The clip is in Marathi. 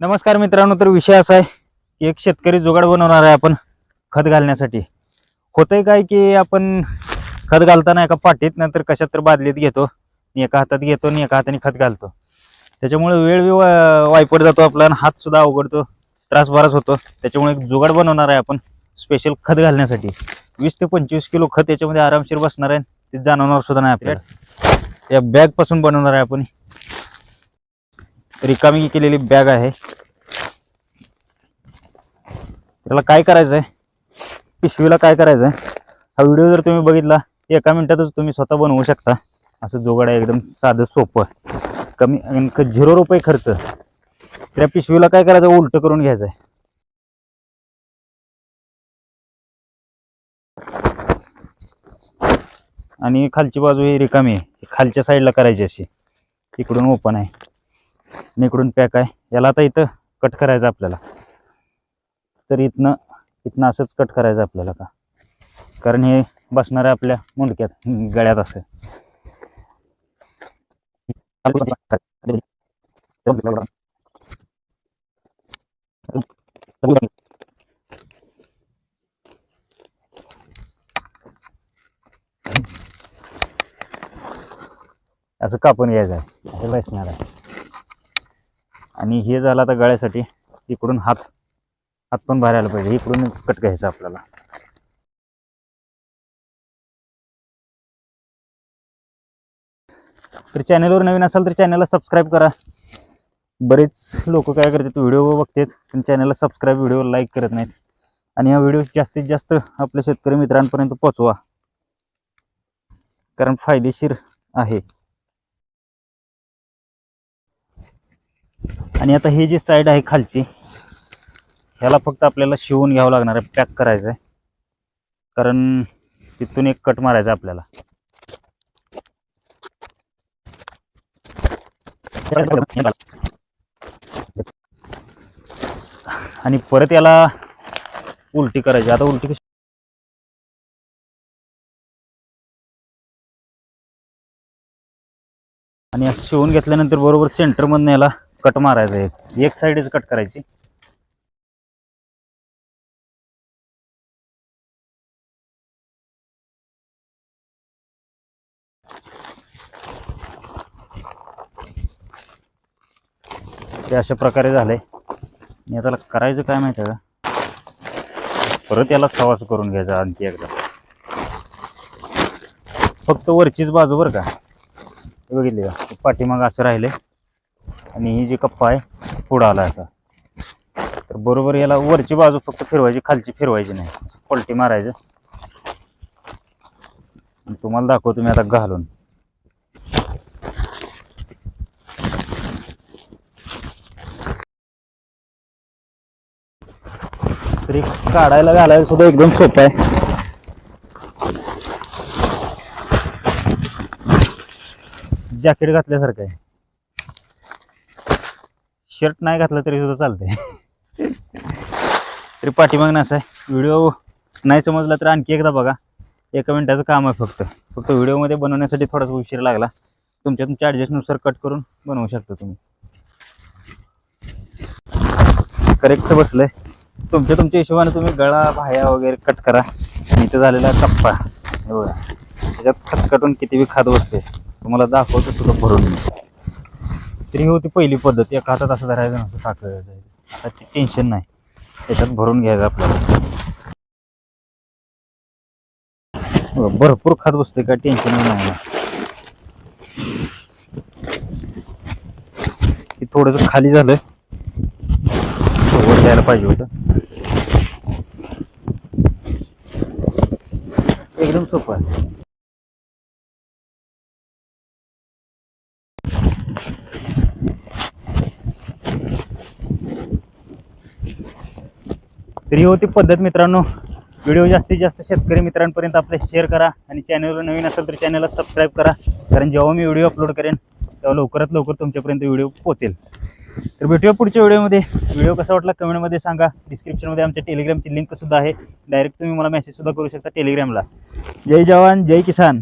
नमस्कार मित्रांनो तर विषय असा आहे की एक शेतकरी जुगाड बनवणार आहे आपण खत घालण्यासाठी. होतंय काय की आपण खत घालताना एका पाटीत नंतर कशात तर बादलीत घेतो आणि एका हातात घेतो आणि एका हाताने खत घालतो. त्याच्यामुळे वेळ बी वायपट जातो आपला आणि हात सुद्धा अवघडतो त्रास बराच होतो. त्याच्यामुळे एक जुगाड बनवणार आहे आपण स्पेशल खत घालण्यासाठी. वीस ते पंचवीस किलो खत याच्यामध्ये आरामशीर बसणार आहे ते जाणवणार सुद्धा नाही आपल्याला. या बॅगपासून बनवणार आहे आपण रिकामी केलेली बॅग आहे. त्याला काय करायचं आहे पिशवीला काय करायचं आहे हा व्हिडिओ जर तुम्ही बघितला एका मिनिटातच तुम्ही स्वतः बनवू शकता. असं जोगाड आहे एकदम साधं सोपं. कमी झिरो रुपये खर्च. त्या पिशवीला काय करायचं उलट करून घ्यायचं आहे आणि खालची बाजू ही रिकामी आहे. खालच्या साईडला करायची अशी. इकडून ओपन आहे. आणि इकडून पॅक आहे. याला आता इथं कट करायचं आपल्याला. तर इथनं इथनं असंच कट करायचं आपल्याला का कारण हे बसणार आहे आपल्या मुंडक्यात गळ्यात असं. असं कापून घ्यायचं आहे. बसणार आहे. आणि हे झालं आता गळ्यासाठी. इकडून हात हात पण बाहेर आला पाहिजे. इकडून कट घ्यायचा आपल्याला. तर चॅनलवर नवीन असाल तर चॅनलला सबस्क्राईब करा. बरेच लोक काय करतात व्हिडिओ बघतात पण चॅनलला सबस्क्राईब व्हिडिओ लाईक करत नाहीत. आणि हा व्हिडिओ जास्तीत जास्त आपल्या शेतकरी मित्रांपर्यंत पोचवा कारण फायदेशीर आहे. आणि आता हे जी साईड आहे खालची ह्याला फक्त आपल्याला शिवून घ्यावं लागणार आहे पॅक करायचं आहे. कारण तिथून एक कट मारायचा आपल्याला. आणि परत याला उलटी करायची. आता उलटी कशी आणि शिवून घेतल्यानंतर बरोबर सेंटरमधनं याला कट मारायचा एक. एक साईडच कट करायची. ते अशा प्रकारे झालंय. आणि आता करायचं काय माहिती का? परत याला सवास करून घ्यायचा आणखी एकदा. फक्त वरचीच बाजू बरं का? बघितली का? पाठीमाग असं राहिले आणि ही जी कप्पा आहे पुढं आला असा तर बरोबर याला वरची बाजू फक्त फिरवायची खालची फिरवायची नाही. पलटी मारायचं. तुम्हाला दाखवतो मी आता घालून. तरी काढायला घालायला सुद्धा एकदम सोपं आहे. जॅकेट घातल्यासारखं आहे. शर्ट नाही घातलं तरी सुद्धा चालतंय. तरी पाठीमागणं असं आहे व्हिडिओ नाही समजला तर आणखी एकदा बघा. एका मिनिटाचं काम आहे फक्त. फक्त व्हिडिओमध्ये बनवण्यासाठी थोडासा उशीर लागला. तुमच्या तुमच्या ॲडजस्टनुसार कट करून बनवू शकता तुम्ही. करेक्ट बसलंय. तुमच्या तुमच्या हिशोबाने तुम्ही गळा भाया वगैरे कट करा. इथं झालेला कप्पा हे बघा. त्याच्यात खतखटून किती बी खात बसते तुम्हाला दाखवतो तुला भरून. मी तरी ही होती पहिली पद्धत. एका हातात असं धरायचं नसतं साखर आता ते टेन्शन नाही. त्याच्यात भरून घ्यायचं आपल्याला. भरपूर खात बसते काय टेन्शन नाही. हे थोडंसं खाली झालं वर द्यायला पाहिजे होतं. एकदम सोपं आहे. तर ही होती पद्धत मित्रांनो. व्हिडिओ जास्तीत जास्त शेतकरी मित्रांपर्यंत आपल्या शेअर करा आणि चॅनलवर नवीन असेल तर चॅनलला सबस्क्राईब करा. कारण जेव्हा मी व्हिडिओ अपलोड करेन तेव्हा लवकरात लवकर तुमच्यापर्यंत व्हिडिओ पोहोचेल. तर भेटूया पुढच्या व्हिडिओमध्ये. व्हिडिओ कसा वाटला कमेंटमध्ये सांगा. डिस्क्रिप्शनमध्ये आमच्या टेलिग्रामची लिंकसुद्धा आहे. डायरेक्ट तुम्ही मला मेसेजसुद्धा करू शकता टेलिग्रामला जय जवान जय किसान.